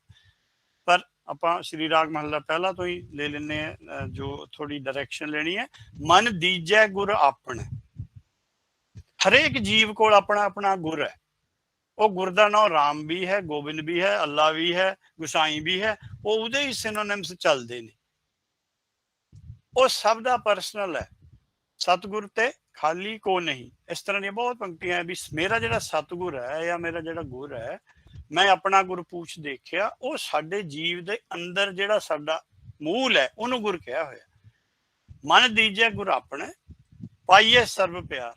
ਪਰ ਆਪਾਂ ਸ਼੍ਰੀ ਰਾਗ ਮਹੱਲਾ ਪਹਿਲਾ ਤੋਂ ਹੀ ਲੈ ਲੈਨੇ ਆ ਜੋ ਥੋੜੀ ਡਾਇਰੈਕਸ਼ਨ ਲੈਣੀ ਹੈ। ਮਨ ਦੀਜੈ ਗੁਰ ਆਪਣ। ਹਰੇਕ ਜੀਵ ਕੋਲ ਆਪਣਾ ਆਪਣਾ ਗੁਰ ਹੈ। ਉਹ ਗੁਰ ਦਾ ਨਾਮ ਰਾਮ ਵੀ ਹੈ, ਗੋਬਿੰਦ ਵੀ ਹੈ, ਅੱਲਾ ਵੀ ਹੈ, ਗੁਸਾਈ ਵੀ ਹੈ, ਉਹ ਉਹਦੇ ਹੀ ਸਿਨੋਨਿਮਸ ਚੱਲਦੇ ਨੇ। ਉਹ ਸਭ ਦਾ ਪਰਸਨਲ ਹੈ। ਸਤਿਗੁਰ ਤੇ ਖਾਲੀ ਕੋ ਨਹੀਂ। ਇਸ ਤਰ੍ਹਾਂ ਦੀਆਂ ਬਹੁਤ ਪੰਕਤੀਆਂ ਵੀ ਮੇਰਾ ਜਿਹੜਾ ਸਤਿਗੁਰ ਹੈ ਜਾਂ ਮੇਰਾ ਜਿਹੜਾ ਗੁਰ ਹੈ, ਮੈਂ ਆਪਣਾ ਗੁਰ ਪੂਛ ਦੇਖਿਆ, ਉਹ ਸਾਡੇ ਜੀਵ ਦੇ ਅੰਦਰ ਜਿਹੜਾ ਸਾਡਾ ਮੂਲ ਹੈ, ਉਹਨੂੰ ਗੁਰ ਕਿਹਾ ਹੋਇਆ। ਮਨ ਦੀਜੇ ਗੁਰ ਆਪਣੇ, ਪਾਈਏ ਸਰਬ ਪਿਆਰ।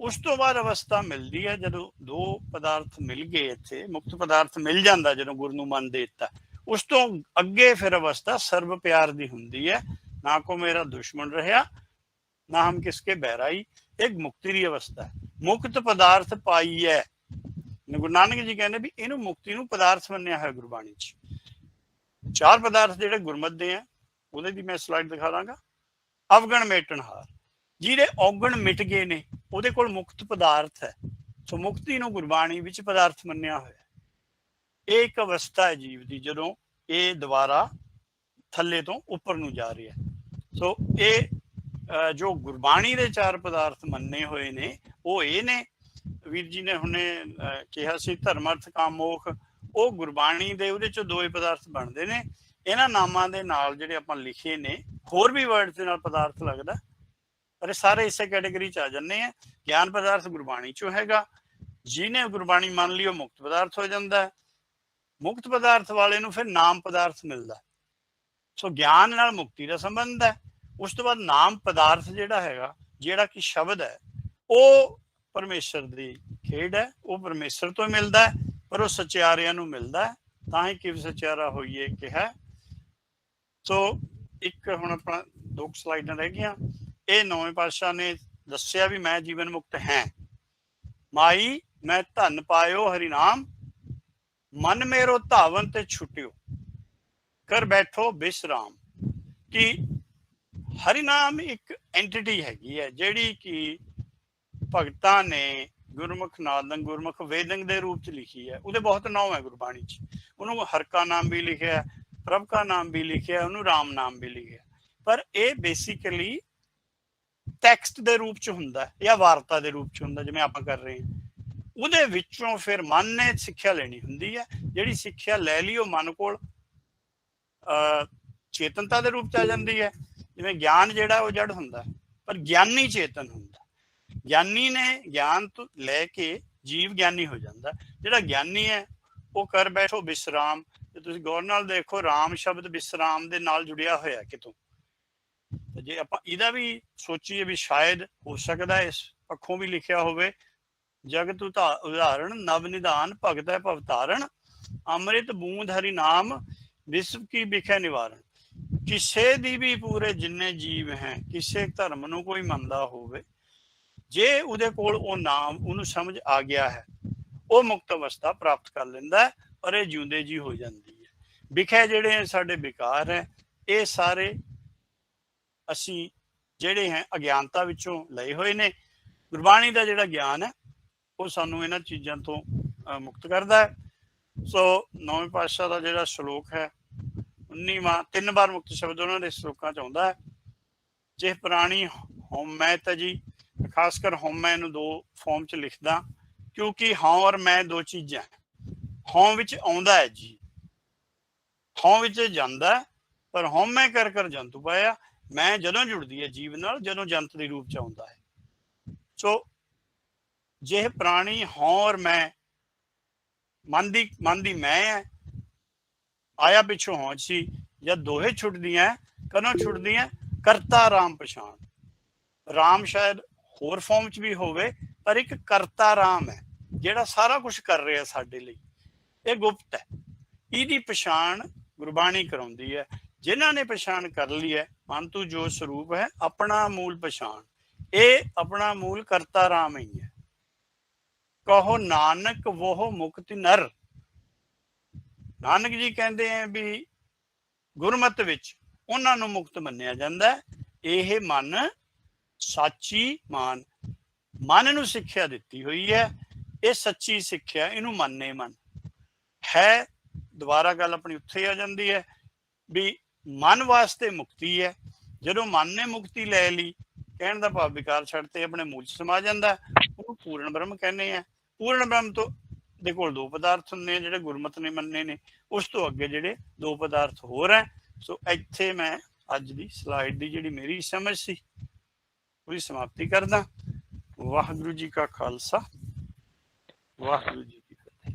ਉਸ ਤੋਂ ਬਾਅਦ ਅਵਸਥਾ ਮਿਲਦੀ ਹੈ, ਜਦੋਂ ਦੋ ਪਦਾਰਥ ਮਿਲ ਗਏ ਇੱਥੇ, ਮੁਕਤ ਪਦਾਰਥ ਮਿਲ ਜਾਂਦਾ ਜਦੋਂ ਗੁਰੂ ਨੂੰ ਮਨ ਦੇ ਦਿੱਤਾ। ਉਸ ਤੋਂ ਅੱਗੇ ਫਿਰ ਅਵਸਥਾ ਸਰਬ ਪਿਆਰ ਦੀ ਹੁੰਦੀ ਹੈ। ਨਾ ਕੋ ਮੇਰਾ ਦੁਸ਼ਮਣ ਰਹਾ, ਨਾ ਹਮ ਕਿਸਕੇ ਬਹਿਰਾਈ। ਇੱਕ ਮੁਕਤੀ ਦੀ ਅਵਸਥਾ ਹੈ। ਮੁਕਤ ਪਦਾਰਥ ਪਾਈ ਹੈ। ਗੁਰੂ ਨਾਨਕ ਜੀ ਕਹਿੰਦੇ ਵੀ ਇਹਨੂੰ ਮੁਕਤੀ ਨੂੰ ਪਦਾਰਥ ਮੰਨਿਆ ਹੋਇਆ ਗੁਰਬਾਣੀ 'ਚ। ਚਾਰ ਪਦਾਰਥ ਜਿਹੜੇ ਗੁਰਮਤ ਦੇ ਆ ਉਹਦੇ ਦੀ ਮੈਂ ਸਲਾਈਡ ਦਿਖਾ ਦਾਂਗਾ। ਅਵਗਣ ਮੇਟਣਹਾਰ। ਜਿਹਦੇ ਔਗਣ ਮਿਟ ਗਏ ਨੇ ਉਹਦੇ ਕੋਲ ਮੁਕਤ ਪਦਾਰਥ ਹੈ। ਸੋ ਮੁਕਤੀ ਨੂੰ ਗੁਰਬਾਣੀ ਵਿੱਚ ਪਦਾਰਥ ਮੰਨਿਆ ਹੋਇਆ ਇਹ ਇੱਕ ਅਵਸਥਾ ਹੈ ਜੀਵ ਦੀ, ਜਦੋਂ ਇਹ ਦੁਬਾਰਾ ਥੱਲੇ ਤੋਂ ਉੱਪਰ ਨੂੰ ਜਾ ਰਿਹਾ ਸੋ ਇਹ ਜੋ ਗੁਰਬਾਣੀ ਦੇ ਚਾਰ ਪਦਾਰਥ ਮੰਨੇ ਹੋਏ ਨੇ, ਉਹ ਇਹ ਨੇ। ਵੀਰ ਜੀ ਨੇ ਹੁਣੇ ਕਿਹਾ ਸੀ, ਧਰਮ, ਅਰਥ, ਕਾਮ, ਮੋਖ। ਉਹ ਗੁਰਬਾਣੀ ਦੇ ਉਹਦੇ ਚੋਂ ਦੋ ਹੀ ਪਦਾਰਥ ਬਣਦੇ ਨੇ। ਇਹਨਾਂ ਨਾਮਾਂ ਦੇ ਨਾਲ ਜਿਹੜੇ ਆਪਾਂ ਲਿਖੇ ਨੇ, ਹੋਰ ਵੀ ਵਰਡਸ ਦੇ ਨਾਲ ਪਦਾਰਥ ਲੱਗਦਾ। ਪਰ ਇਹ ਸਾਰੇ ਇਸੇ ਕੈਟਾਗਰੀ ਚ ਆ ਜਾਂਦੇ ਆ। ਗਿਆਨ ਪਦਾਰਥ ਗੁਰਬਾਣੀ ਚੋਂ ਹੈਗਾ। ਜਿਹਨੇ ਗੁਰਬਾਣੀ ਮੰਨ ਲਈ, ਉਹ ਮੁਕਤ ਪਦਾਰਥ ਹੋ ਜਾਂਦਾ ਹੈ। ਮੁਕਤ ਪਦਾਰਥ ਵਾਲੇ ਨੂੰ ਫਿਰ ਨਾਮ ਪਦਾਰਥ ਮਿਲਦਾ ਸੋ ਗਿਆਨ ਨਾਲ ਮੁਕਤੀ ਦਾ ਸੰਬੰਧ ਹੈ। ਉਸ ਤੋਂ ਬਾਅਦ ਨਾਮ ਪਦਾਰਥ ਜਿਹੜਾ ਹੈਗਾ, ਜਿਹੜਾ ਕਿ ਸ਼ਬਦ ਹੈ, ਉਹ ਪਰਮੇਸ਼ਰ ਦੀ ਖੇਡ ਹੈ। ਉਹ ਪਰਮੇਸ਼ਰ ਤੋਂ ਮਿਲਦਾ ਹੈ, ਪਰ ਉਹ ਸਚਿਆਰਿਆਂ ਨੂੰ ਮਿਲਦਾ ਹੈ। ਤਾਂ ਹੀ ਕਿ ਸਚਿਆਰਾ ਹੋਈਏ ਕਿਹਾ। ਸੋ ਇੱਕ ਹੁਣ ਆਪਣਾ ਦੋ ਸਲਾਈਡਾਂ ਰਹਿ ਗਈਆਂ। ਇਹ ਨੌਵੇਂ ਪਾਤਸ਼ਾਹ ਨੇ ਦੱਸਿਆ ਵੀ ਮੈਂ ਜੀਵਨ ਮੁਕਤ ਹਾਂ। ਮਾਈ, ਮੈਂ ਧਨ ਪਾਇਓ ਹਰੀ ਨਾਮ ਮਨ ਮੇਰੋ ਧਾਵਨ ਤੇ ਛੁਟਿਓ। ਕਰ ਬੈਠੋ, ਬਿਸਰਾਮ। ਕਿ ਹਰੀ ਨਾਮ ਇੱਕ ਐਂਟੀਟੀ ਹੈਗੀ ਹੈ, ਜਿਹੜੀ ਕਿ ਭਗਤਾਂ ਨੇ ਗੁਰਮੁਖ ਨਾਦੰ ਗੁਰਮੁਖ ਵੇਦੰਗ ਦੇ ਰੂਪ ਚ ਲਿਖੀ ਹੈ। ਉਹਦੇ ਬਹੁਤ ਨਾਮ ਹੈ ਗੁਰਬਾਣੀ ਚ। ਉਹਨੂੰ ਹਰਕਾ ਨਾਮ ਵੀ ਲਿਖਿਆ ਹੈ ਪ੍ਰਭ ਕਾ ਨਾਮ ਵੀ ਲਿਖਿਆ, ਉਹਨੂੰ ਰਾਮ ਨਾਮ ਵੀ ਲਿਖਿਆ। ਪਰ ਇਹ ਬੇਸਿਕਲੀ ਟੈਕਸਟ ਦੇ ਰੂਪ ਚ ਹੁੰਦਾ ਜਾਂ ਵਾਰਤਾ ਦੇ ਰੂਪ ਚ ਹੁੰਦਾ ਜਿਵੇਂ ਆਪਾਂ ਕਰ ਰਹੇ ਹਾਂ। ਉਹਦੇ ਵਿੱਚੋਂ ਫਿਰ ਮਨ ਨੇ ਸਿੱਖਿਆ ਲੈਣੀ ਹੁੰਦੀ ਹੈ। ਜਿਹੜੀ ਸਿੱਖਿਆ ਲੈ ਲਈ ਉਹ ਮਨ ਕੋਲ ਚੇਤਨਤਾ ਦੇ ਰੂਪ ਚ ਆ ਜਾਂਦੀ ਹੈ। ਜਿਵੇਂ ਗਿਆਨ ਜਿਹੜਾ ਉਹ ਜੜ ਹੁੰਦਾ ਪਰ ਗਿਆਨੀ ਚੇਤਨ ਹੁੰਦਾ ਗਿਆਨੀ ਨੇ ਗਿਆਨ ਤੋਂ ਲੈ ਕੇ ਜੀਵ ਗਿਆਨੀ ਹੋ ਜਾਂਦਾ ਜਿਹੜਾ ਗਿਆਨੀ ਹੈ, ਉਹ ਕਰ ਬੈਠੋ ਵਿਸਰਾਮ ਜੇ ਤੁਸੀਂ ਗੌਰ ਨਾਲ ਦੇਖੋ, ਰਾਮ ਸ਼ਬਦ ਵਿਸਰਾਮ ਦੇ ਨਾਲ ਜੁੜਿਆ ਹੋਇਆ ਕਿਤੋਂ। ਤੇ ਜੇ ਆਪਾਂ ਇਹਦਾ ਵੀ ਸੋਚੀਏ ਵੀ ਸ਼ਾਇਦ ਹੋ ਸਕਦਾ ਇਸ ਪੱਖੋਂ ਵੀ ਲਿਖਿਆ ਹੋਵੇ, ਜਗਤ ਉਤਾ- ਉਦਾਹਰਣ, ਨਵ ਨਿਧਾਨ, ਭਗਤ ਹੈ ਅੰਮ੍ਰਿਤ, ਬੂੰਦ, ਹਰੀ ਨਾਮ, ਵਿਸ਼ਵ ਕੀ ਵਿਖੇ ਨਿਵਾਰਨ ਕਿਸੇ ਦੀ ਵੀ ਪੂਰੇ ਜਿੰਨੇ ਜੀਵ ਹੈ, ਕਿਸੇ ਧਰਮ ਨੂੰ ਕੋਈ ਮੰਨਦਾ ਹੋਵੇ, ਜੇ ਉਹਦੇ ਕੋਲ ਉਹ ਨਾਮ, ਉਹਨੂੰ ਸਮਝ ਆ ਗਿਆ ਹੈ, ਉਹ ਮੁਕਤ ਅਵਸਥਾ ਪ੍ਰਾਪਤ ਕਰ ਲੈਂਦਾ ਹੈ, ਪਰ ਇਹ ਜਿਉਂਦੇ ਜੀ ਹੋ ਜਾਂਦੀ ਹੈ। ਵਿਖੇ ਜਿਹੜੇ ਸਾਡੇ ਵਿਕਾਰ ਹੈ, ਇਹ ਸਾਰੇ ਅਸੀਂ ਜਿਹੜੇ ਹੈ ਅਗਿਆਨਤਾ ਵਿੱਚੋਂ ਲਏ ਹੋਏ ਨੇ। ਗੁਰਬਾਣੀ ਦਾ ਜਿਹੜਾ ਗਿਆਨ ਹੈ, ਉਹ ਸਾਨੂੰ ਇਹਨਾਂ ਚੀਜ਼ਾਂ ਤੋਂ ਮੁਕਤ ਕਰਦਾ ਹੈ। ਸੋ ਨੌਵੇਂ ਪਾਤਸ਼ਾਹ ਦਾ ਜਿਹੜਾ ਸ਼ਲੋਕ ਹੈ 19ਵਾਂ ਤਿੰਨ ਵਾਰ ਮੁਕਤ ਸ਼ਬਦ ਉਹਨਾਂ ਦੇ ਸ਼ਲੋਕਾਂ ਚ ਆਉਂਦਾ ਹੈ। ਜੇ ਪ੍ਰਾਣੀ ਹਉਮੈ ਤਜੀ ਖਾਸ ਕਰ ਹਉਮੈ ਨੂੰ ਦੋ ਫਾਰਮ ਚ ਲਿਖਦਾ, ਕਿਉਂਕਿ ਹਉ ਔਰ ਮੈਂ ਦੋ ਚੀਜ਼ਾਂ ਹੈ। ਹਉ ਵਿੱਚ ਆਉਂਦਾ ਹੈ ਜੀ। ਹਉ ਵਿੱਚ ਜਾਂਦਾ ਪਰ ਹਉਮੈ ਕਰ ਕਰ ਜੰਤੂ ਪਾਇਆ। ਮੈਂ ਜਦੋਂ ਜੁੜਦੀ ਹੈ ਜੀਵ ਨਾਲ, ਜਦੋਂ ਜੰਤ ਦੇ ਰੂਪ ਚ ਆਉਂਦਾ ਹੈ। ਸੋ ਜੇ ਪ੍ਰਾਣੀ ਹਉ ਔਰ ਮੈਂ, ਮਨ ਦੀ ਮਨ ਦੀ ਮੈਂ ਹੈ, ਆਇਆ ਪਿੱਛੋਂ ਹੌਂਚ ਸੀ ਜਦ ਦੋਹੇ ਛੁੱਟਦੀਆਂ ਕਦੋਂ ਛੁੱਟਦੀਆਂ ਕਰਤਾ ਰਾਮ ਪਛਾਣ। ਰਾਮ ਸ਼ਾਇਦ ਹੋਰ ਫਾਰਮ 'ਚ ਵੀ ਹੋਵੇ, ਪਰ ਇੱਕ ਕਰਤਾ ਰਾਮ ਹੈ, ਜਿਹੜਾ ਸਾਰਾ ਕੁਝ ਕਰ ਰਿਹਾ ਸਾਡੇ ਲਈ। ਇਹ ਗੁਪਤ ਹੈ। ਇਹਦੀ ਪਛਾਣ ਗੁਰਬਾਣੀ ਕਰਾਉਂਦੀ ਹੈ। ਜਿਨ੍ਹਾਂ ਨੇ ਪਛਾਣ ਕਰ ਲਈ ਹੈ, ਮਨ ਤੂੰ ਜੋ ਸਰੂਪ ਹੈ, ਆਪਣਾ ਮੂਲ ਪਛਾਣ। ਇਹ ਆਪਣਾ ਮੂਲ ਕਰਤਾ ਰਾਮ ਹੀ ਹੈ। ਕਹੋ ਨਾਨਕ ਵੋਹ ਮੁਕਤ ਨਰ। ਨਾਨਕ ਜੀ ਕਹਿੰਦੇ ਆ ਵੀ ਗੁਰਮਤ ਵਿੱਚ ਉਹਨਾਂ ਨੂੰ ਮੁਕਤ ਮੰਨਿਆ ਜਾਂਦਾ ਇਹ ਮਨ ਸਾਚੀ ਮਾਨ, ਮਨ ਨੂੰ ਸਿੱਖਿਆ ਦਿੱਤੀ ਹੋਈ ਹੈ। ਇਹ ਸੱਚੀ ਸਿੱਖਿਆ, ਇਹਨੂੰ ਮੰਨੇ ਮਨ। ਹੈ, ਦੁਬਾਰਾ ਗੱਲ ਆਪਣੀ ਉੱਥੇ ਆ ਜਾਂਦੀ ਹੈ ਵੀ ਮਨ ਵਾਸਤੇ ਮੁਕਤੀ ਹੈ। ਜਦੋਂ ਮਨ ਨੇ ਮੁਕਤੀ ਲੈ ਲਈ ਕਹਿਣ ਦਾ ਭਾਵ ਵਿਕਾਰ ਛੱਡ ਛੱਡਤੇ ਆਪਣੇ ਮੂਲ 'ਚ ਸਮਾ ਜਾਂਦਾ ਹੈ, ਉਹਨੂੰ ਪੂਰਨ ਬ੍ਰਹਮ ਕਹਿੰਦੇ ਆ। ਪੂਰਨ ਬ੍ਰਹਮ ਤੋਂ ਦੇ ਕੋਲ ਦੋ ਪਦਾਰਥ ਹੁੰਦੇ ਆ ਜਿਹੜੇ ਗੁਰਮਤ ਨੇ ਮੰਨੇ ਨੇ। ਉਸ ਤੋਂ ਅੱਗੇ ਜਿਹੜੇ ਦੋ ਪਦਾਰਥ ਹੋਰ ਹੈ। ਸੋ ਇੱਥੇ ਮੈਂ ਅੱਜ ਦੀ ਸਲਾਈਡ ਦੀ ਜਿਹੜੀ ਮੇਰੀ ਸਮਝ ਸੀ ਉਹਦੀ ਸਮਾਪਤੀ ਕਰਦਾ। ਵਾਹਿਗੁਰੂ ਜੀ ਕਾ ਖਾਲਸਾ। ਵਾਹਿਗੁਰੂ ਜੀ ਕੀ ਫਤਿਹ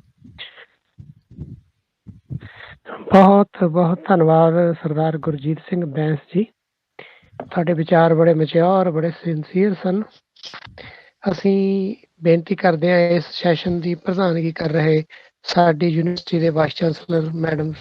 ਬਹੁਤ ਬਹੁਤ ਧੰਨਵਾਦ ਸਰਦਾਰ ਗੁਰਜੀਤ ਸਿੰਘ ਬੈਂਸ ਜੀ। ਤੁਹਾਡੇ ਵਿਚਾਰ ਬੜੇ ਮਚਿਓਰ ਬੜੇ ਸਿੰਸੀਅਰ ਸਨ। ਅਸੀਂ ਬੇਨਤੀ ਕਰਦੇ ਹਾਂ, ਇਸ ਸੈਸ਼ਨ ਦੀ ਪ੍ਰਧਾਨਗੀ ਕਰ ਰਹੇ ਸਾਡੀ ਯੂਨੀਵਰਸਿਟੀ ਦੇ ਵਾਈਸ ਚਾਂਸਲਰ ਮੈਡਮ